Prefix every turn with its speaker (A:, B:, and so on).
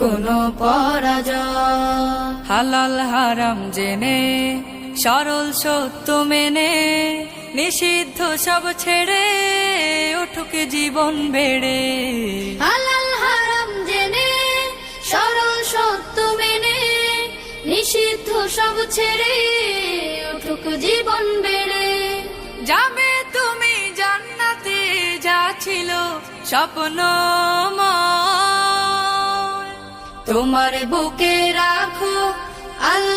A: কোনো পরাজয়। হালাল হারাম জেনে সরল সত্য মেনে নিষিদ্ধ সব ছেড়ে উঠুক জীবন বেড়ে।
B: হালাল হারাম জেনে সরল সত্য মেনে নিষিদ্ধ সব ছেড়ে উঠুক জীবন বেড়ে।
A: যাবে তুমি জান্নাতে যা ছিল স্বপ্ন তোমার বুকে রাখো আল্লাহ।